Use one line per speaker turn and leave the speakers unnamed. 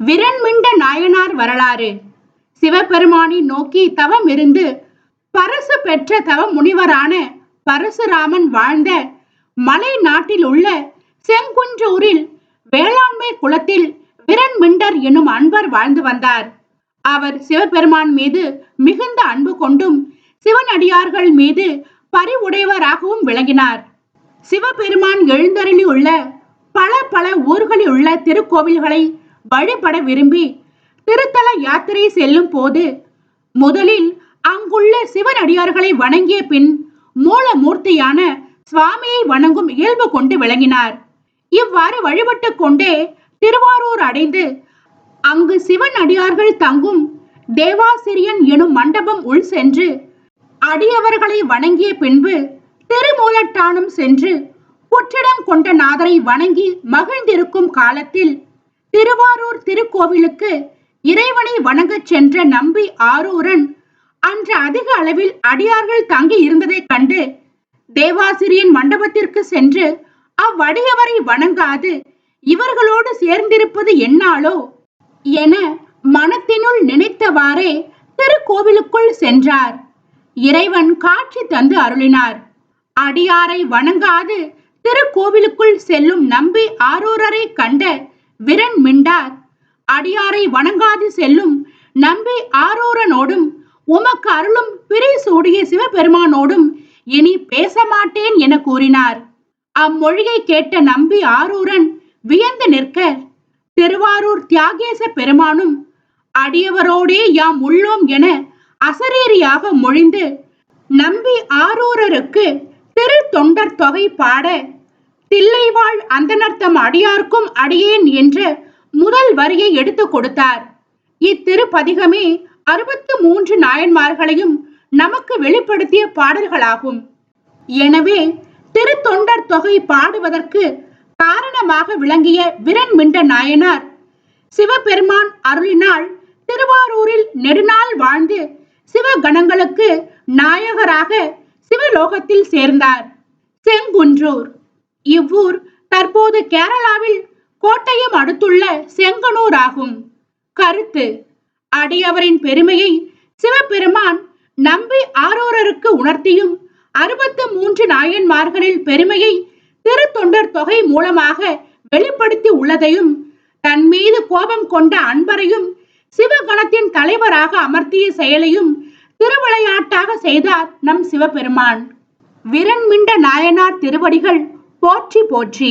விரண்மிண்ட நாயனார் வரலாறு. சிவபெருமானை நோக்கி தவம் இருந்து பரசு பெற்ற தவ முனிவரான பரசுராமன் வாழ்ந்த மலை நாட்டில் உள்ள செங்குன்றூரில் வேளாண்மை குலத்தில் விரண்மிண்டர் எனும் அன்பர் வாழ்ந்து வந்தார். அவர் சிவபெருமான் மீது மிகுந்த அன்பு கொண்டும் சிவனடியார்கள் மீது பரிவுடையவராகவும் விளங்கினார். சிவபெருமான் எழுந்தருளி உள்ள பல பல ஊர்களில் உள்ள திருக்கோவில்களை வழிபட விரும்பி திருத்தல யாத்திரை செல்லும் போது முதலில் அங்குள்ள சிவனடியார்களை வணங்கிய பின் மூலமூர்த்தியான சுவாமியை வணங்கும் இயல்பு கொண்டு விளங்கினார். இவ்வாறு வழிபட்டு கொண்டே திருவாரூர் அடைந்து அங்கு சிவன் அடியார்கள் தங்கும் தேவாசிரியன் எனும் மண்டபம் உள் சென்று அடியவர்களை வணங்கிய பின்பு திருமூலட்டானம் சென்று புற்றிடம் கொண்ட நாதரை வணங்கி மகிழ்ந்திருக்கும் காலத்தில் திருவாரூர் திருக்கோவிலுக்கு இறைவனை வணங்கச் சென்ற நம்பி ஆரூரன் அன்று அதிக அளவில் அடியார்கள் தங்கி இருந்ததைக் கண்டு தேவாசிரியன் மண்டபத்திற்கு சென்று அவ்வடியவரை வணங்காது இவர்களோடு சேர்ந்திருப்பது என்னாலோ? என மனத்தினுள் நினைத்தவாறே திருக்கோவிலுக்குள் சென்றார். இறைவன் காட்சி தந்து அருளினார். அடியாரை வணங்காது திருக்கோவிலுக்குள் செல்லும் நம்பி ஆரூரரை கண்ட விரன் மிண்டார். அடியாரை வணங்காது செல்லும் நம்பி ஆரூரனோடும் உமக்கு அருளும் பிரி சூடிய சிவபெருமானோடும் இனி பேச மாட்டேன் என கூறினார். அம்மொழியை கேட்ட நம்பி ஆரூரன் வியந்து நிற்க திருவாரூர் தியாகேச பெருமானும் அடியவரோடே யாம் உள்ளோம் என அசரீரியாக மொழிந்து நம்பி ஆரூரருக்கு திரு தொண்டர் தொகை பாட தில்லைவாழ் அந்தனர்த்தம் அடியார்க்கும் அடியேன் என்று முதல் வரியை எடுத்துக் கொடுத்தார். இத்திருப்பதிகமே அறுபத்து மூன்று நாயன்மார்களையும் நமக்கு வெளிப்படுத்திய பாடல்களாகும். எனவே திருத்தொண்டர் தொகை பாடுவதற்கு காரணமாக விளங்கிய விரன் மிண்ட நாயனார் சிவபெருமான் அருளினால் திருவாரூரில் நெடுநாள் வாழ்ந்து சிவகணங்களுக்கு நாயகராக சிவலோகத்தில் சேர்ந்தார். செங்குன்றூர். இவ்வூர் தற்போது கேரளாவில் கோட்டையும் அடுத்துள்ள செங்கனூர் ஆகும் கருத்து அடியவரின் பெருமையை சிவபெருமான் நம்பி ஆரோரருக்கு உணர்த்தியும் அறுபத்து மூன்று நாயன்மார்களில் பெருமையை திருத்தொண்டர் தொகை மூலமாக வெளிப்படுத்தி உள்ளதையும் தன் மீது கோபம் கொண்ட அன்பரையும் சிவகணத்தின் தலைவராக அமர்த்திய செயலையும் திருவிளையாட்டாக செய்தார் நம் சிவபெருமான். விரண்மிண்ட நாயனார் திருவடிகள் போற்றி போற்றி.